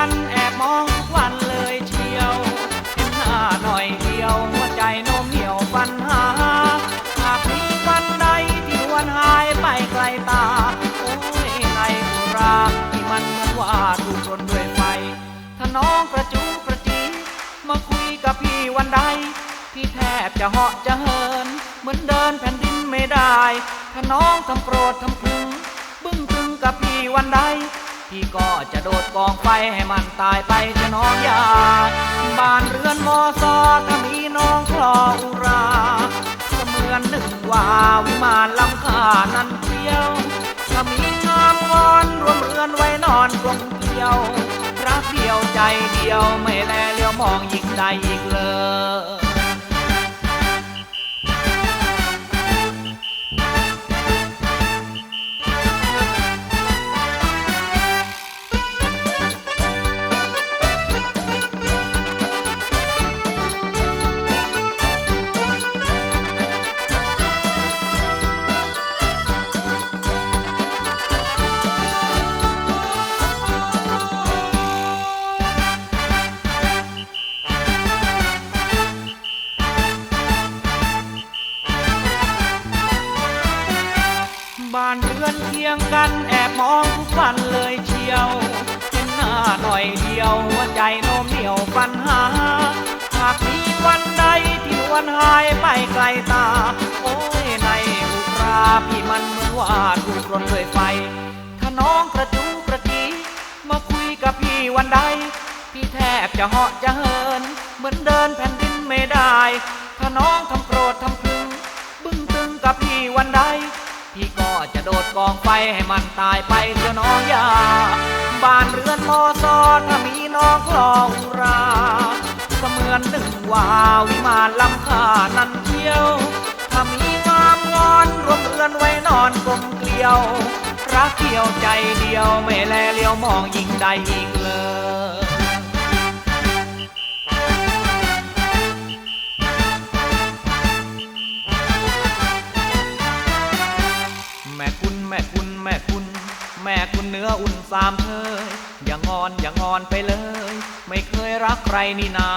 ันแอบมองทุกวันเลยเชียวเห็นหน้าหน่อยเดียวหัวใจโน้มเหนียวปันหาหากมีวันใดที่หวนหายไปไกลตา โอ้ยในอุราที่มันเหมือนว่าถูกชนด้วยไฟ ถ้าน้องประจุประจี มาคุยกับพี่วันใด พี่แทบจะเหาะจะเหิน เหมือนเดินแผ่นดินไม่ได้ ถ้าน้องทำโปรดทำพึง บึ้งตึงกับพี่วันใด พี่ก็จะโดดกองไฟให้มันตายไปจะน้องอยาบ้านเรือนมอซอถ้ามีน้องคลออุราเสมือนหนึ่งว่าวิมานลำคานั้นเที่ยวถ้ามีงามงอนรวมเรือนไว้นอนกลมเกลียวรักเดียวใจเดียวไม่แลเลี้ยวมองอีกใดอีกเลย บ้านเรือนเคียงกันแอบมองทุกวันเลยเชียวเห็นหน้าหน่อยเดียวหัวใจโน้มเหนียวปัญหา หากมีวันใดที่วันหายไปไกลตา โอ้ยในอุราพี่มันเหมือนว่าถูกรนด้วยไฟ ถ้าน้องกระจูกระจีมาคุยกับพี่วันใด พี่แทบจะเหาะจะเหิน เหมือนเดินแผ่นดินไม่ได้ ถ้าน้องทำโกรธทำพึงบึ้งตึงกับพี่วันใด พี่ก็จะโดดกองไฟให้มันตายไปเถอะน้องยาบ้านเรือนมอซอถ้ามีน้องคลองราเสมือนหนึ่งว่าวิมานลำคานั้นเที่ยว ถ้ามีงามงอนรวมเรือนไว้นอนกลมเกลียว รักเดียวใจเดียวไม่แลเลียวมองยิ่งใดอีกเลย แม่คุณเนื้ออุ่นสามเธออย่างอนอย่างอนไปเลย ไม่เคยรักใครนี่นา